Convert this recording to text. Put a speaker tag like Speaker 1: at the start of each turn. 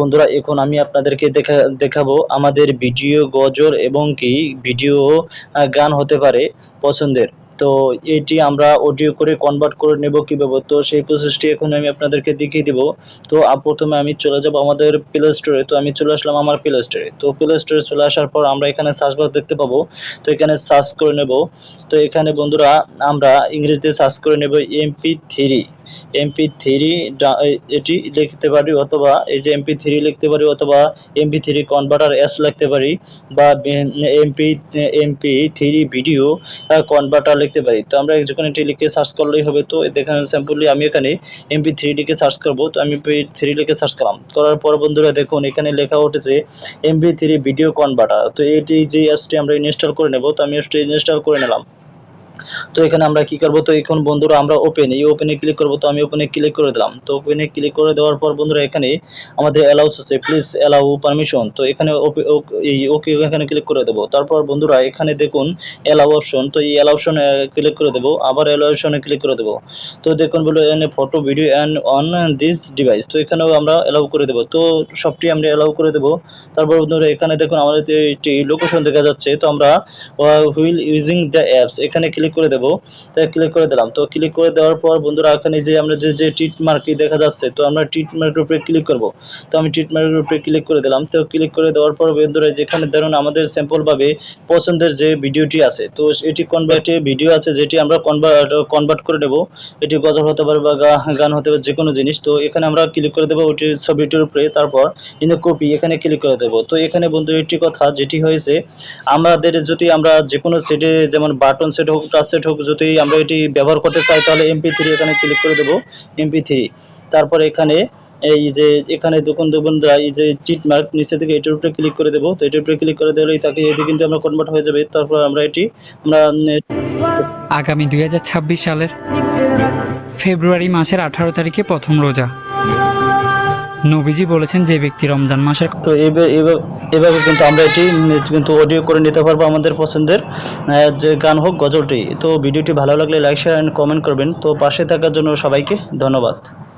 Speaker 1: বন্ধুরা, এখন আমি আপনাদেরকে দেখা, দেখাবো আমাদের ভিডিও গজল এবং কি ভিডিও গান হতে পারে পছন্দের। তো এটি আমরা অডিও করে কনভার্ট করে নেব কীভাবে? তো সেই প্রসেসটি এখন আমি আপনাদেরকে দেখিয়ে দেবো। তো প্রথমে আমি চলে যাব আমাদের প্লে স্টোরে তো আমি চলে আসলাম আমার প্লে স্টোরে তো প্লে স্টোরে চলে আসার পর আমরা এখানে সার্চ দেখতে পাবো। তো এখানে সার্চ করে নেব। তো এখানে বন্ধুরা, আমরা ইংরেজিতে সার্চ করে নেব এমপি থ্রি এমপি থ্রি এটি লিখতে পারি অথবা এই যে এমপি থ্রি লিখতে পারি অথবা এমপি থ্রি কনভার্টার অ্যাস লিখতে পারি বা MP MP three video converter লিখতে পারি। তো আমরা যখন এটি লিখে সার্চ করলেই হবে, তো দেখেন সিম্পলি আমি এখানে এমপি থ্রি লিখে সার্চ করব। তো আমি এমপি থ্রি লিখে সার্চ করলাম। করার পর বন্ধুরা দেখুন, এখানে লেখা উঠেছে এমপি থ্রি ভিডিও কনভার্টার তো এটি যে অ্যাপসটি আমরা ইনস্টল করে নেব, তো আমি অ্যাপসটি ইনস্টল করে নিলাম। তো এখানে আমরা কি করব? তো এখন বন্ধুরা আমরা ওপেন এই ওপেনে ক্লিক করব, তো আমি ওপেনে ক্লিক করে দিলাম। তো ওপেনে ক্লিক করে দেওয়ার পর বন্ধুরা এখানে আমাদের অ্যালাউস আছে প্লিজ অ্যালাউ পারমিশন তো এখানে এই ওকে এখানে ক্লিক করে দেবো। তারপর বন্ধুরা এখানে দেখুন অ্যালাউ অপশন তো এই অ্যালাউ অপশনে ক্লিক করে দেবো, আবার অ্যালাউ অপশনে ক্লিক করে দেবো। তো দেখুন বলে এখানে photo video and on this device তো এখানেও আমরা অ্যালাউ করে দেবো। তো সবটি আমরা অ্যালাউ করে দেবো। তারপর বন্ধুরা এখানে দেখুন আমাদের একটি লোকেশন দেখা যাচ্ছে, তো আমরা হুইল ইউজিং দ্য অ্যাপস এখানে ক্লিক করে দেবো। তো ক্লিক করে দিলাম। তো ক্লিক করে দেওয়ার পর বন্ধুরা, এখানে যে আমরা যে যে টিট মার্কটি দেখা যাচ্ছে, তো আমরা টিট উপরে ক্লিক করব। তো আমি টিট উপরে ক্লিক করে দিলাম। তো ক্লিক করে দেওয়ার পর বন্ধুরা যেখানে ধরুন আমাদের স্যাম্পলভাবে পছন্দের যে ভিডিওটি আছে, তো এটি কনভার্টে ভিডিও আছে যেটি আমরা কনভার্ট কনভার্ট করে নেব। এটি গজল হতে পারে বা গান হতে পারে যে কোনো জিনিস। তো এখানে আমরা ক্লিক করে দেবো ওইটির ছবিটির উপরে, তারপর ইন কপি এখানে ক্লিক করে দেবো। তো এখানে বন্ধু, একটি কথা যেটি হয়েছে, আমাদের যদি আমরা যে কোনো সেটে যেমন বাটন সেট হোক সেট হোক, যদি আমরা এটি ব্যবহার করতে চাই, তাহলে এমপি থ্রি এখানে ক্লিক করে দেবো এমপি থ্রি তারপর এখানে এই যে, এখানে দোকান দোকানরা এই যে চিট মার্ক নিচে থেকে এটার উপরে ক্লিক করে দেবো। তো এটার উপরে ক্লিক করে দিলেই তাকে, এটি কিন্তু আমরা কনভার্ট হয়ে যাবে। তারপর আমরা এটি, আমরা,
Speaker 2: আগামী দুই হাজার ছাব্বিশ সালের ফেব্রুয়ারি মাসের আঠারো তারিখে প্রথম রোজা। নবীজি বলেছেন যে ব্যক্তি রমজান মাসে
Speaker 1: তো এভাবে কিন্তু আমরা এটি কিন্তু অডিও করে নিতে পারব আমাদের পছন্দের যে গান হোক, গজলটি। তো ভিডিওটি ভালো লাগলে লাইক শেয়ার অ্যান্ড কমেন্ট করবেন। তো পাশে থাকার জন্য সবাইকে ধন্যবাদ।